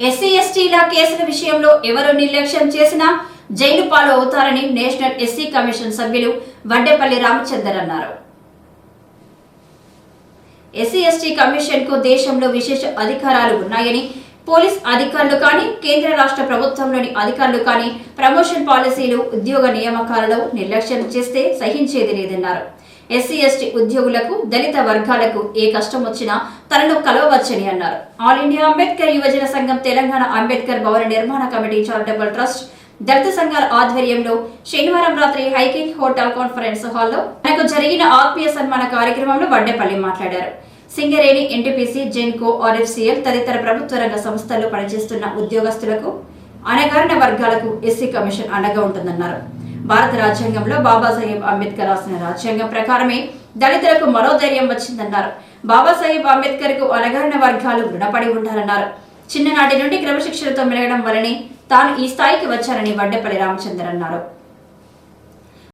SC ఎస్టీల కేసుల విషయంలో ఎవరు నిర్లక్ష్యం చేసినా జైలు పాలు అవుతారని నేషనల్ ఎస్సీ కమిషన్ సభ్యులు వడ్డేపల్లి రామచందర్ అన్నారు. ఎస్సీ ఎస్టీ కమిషన్కు దేశంలో విశేష అధికారాలు ఉన్నాయని పోలీస్ అధికారులు కానీ కేంద్ర రాష్ట్ర ప్రభుత్వంలోని అధికారులు కానీ ప్రమోషన్ పాలసీలు ఉద్యోగ నియామకాలలో నిర్లక్ష్యం చేస్తే సహించేది లేదన్నారు. ఎస్సీ ఎస్టీ ఉద్యోగులకు దళిత వర్గాలకు ఏ కష్టం వచ్చినా తనను కలవవచ్చని అన్నారు. ఆల్ ఇండియా అంబేద్కర్ యువజన సంఘం తెలంగాణ అంబేద్కర్ భవన నిర్మాణ కమిటీ చారిటబుల్ ట్రస్ట్ దళిత సంఘాల ఆధ్వర్యంలో శనివారం రాత్రి హైకింగ్ హోటల్ కాన్ఫరెన్స్ హాల్లో తనకు జరిగిన ఆత్మీయ సన్మాన కార్యక్రమంలో వడ్డేపల్లి మాట్లాడారు. సింగరేణి ఎన్టీపీసీ జెన్కో ఆర్ఎఫ్సిఎల్ తదితర ప్రభుత్వ రంగ సంస్థల్లో పనిచేస్తున్న ఉద్యోగస్తులకు అణగారిన వర్గాలకు ఎస్సీ కమిషన్ అండగా ఉంటుందన్నారు. భారత రాజ్యాంగంలో బాబాసాహెబ్ అంబేద్కర్ రాసిన రాజ్యాంగం ప్రకారమే దళితులకు మనోధైర్యం వచ్చిందన్నారు. బాబాసాహెబ్ అంబేద్కర్కు అణగారిన వర్గాలు రుణపడి ఉండాలన్నారు. చిన్ననాటి నుండి క్రమశిక్షణతో మెలగడం వల్లనే తాను ఈ స్థాయికి వచ్చారని వడ్డేపల్లి రామచందర్ అన్నారు.